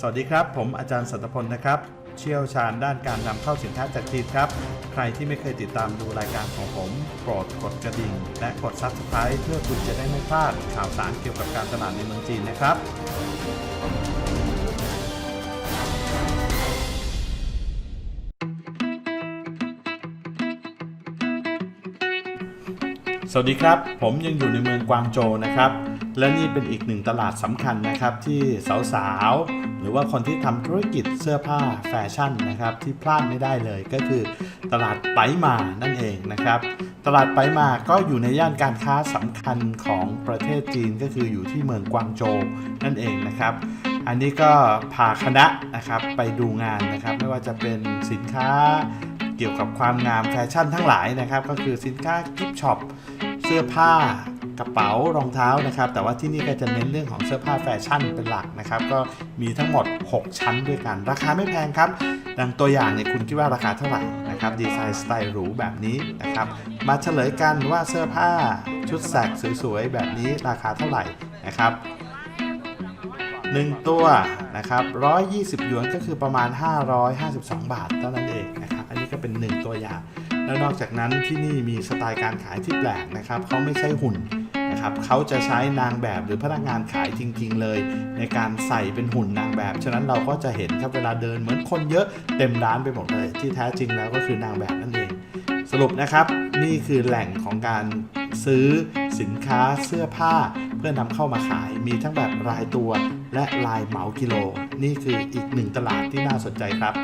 สวัสดีครับ ผมอาจารย์สัตพลนะครับ เชี่ยวชาญด้านการนำเข้าสินค้าจากจีนครับ ใครที่ไม่เคยติดตามดูรายการของผม โปรดกดกระดิ่ง และกด Subscribe เพื่อคุณจะได้ไม่พลาดข่าวสารเกี่ยวกับการตลาดในเมืองจีนนะครับ สวัสดีครับ ผมยังอยู่ในเมืองกวางโจนะครับ และนี่เป็นอีกหนึ่งตลาดสำคัญนะครับที่สาวๆ หรือว่าคนที่ทำธุรกิจเสื้อผ้าแฟชั่นนะครับที่พลาดไม่ได้เลยก็คือ ตลาดไปมานั่นเองนะครับ ตลาดไปมาก็อยู่ในย่านการค้าสำคัญของประเทศจีนก็คืออยู่ที่เมืองกวางโจนั่นเองนะครับ อันนี้ก็พาคณะนะครับไปดูงานนะครับ ไม่ว่าจะเป็นสินค้า เกี่ยวกับความงามแฟชั่นทั้งหลายนะครับ ก็คือสินค้ากิฟช็อปเสื้อผ้ากระเป๋ารองเท้านะครับ แต่ว่าที่นี่ก็จะเน้นเรื่องของเสื้อผ้าแฟชั่นเป็นหลักนะครับ ก็มีทั้งหมด 6 ชั้นด้วยกัน ราคาไม่แพงครับ ดังตัวอย่างเนี่ยคุณคิดว่าราคาเท่าไหร่นะครับดีไซน์สไตล์หรูแบบนี้นะครับ มาเฉลยกันว่าเสื้อผ้าชุดแสกสวยๆแบบนี้ราคาเท่าไหร่นะครับ1 ตัวนะครับ120 หยวนก็คือประมาณ 552 บาทเท่านั้นเองนะครับอันนี้ น1ตัวอย่าง แล้วนอกจากนั้นที่นี่มีสไตล์การขายที่แปลกนะครับเขาไม่ใช่หุ่นนะครับเขาจะใช้นางแบบหรือพนักงานขายจริง ๆ เลย ในการใส่เป็นหุ่นนางแบบ ฉะนั้นเราก็จะเห็นครับเวลาเดินเหมือนคนเยอะเต็มร้านไปหมดเลย ที่แท้จริงแล้วก็คือนางแบบนั่นเอง สรุปนะครับนี่คือแหล่งของการซื้อสินค้าเสื้อผ้า เพื่อนำเข้ามาขายมีทั้งแบบรายตัวและรายเหมากิโล นี่คืออีกหนึ่งตลาดที่น่าสนใจครับ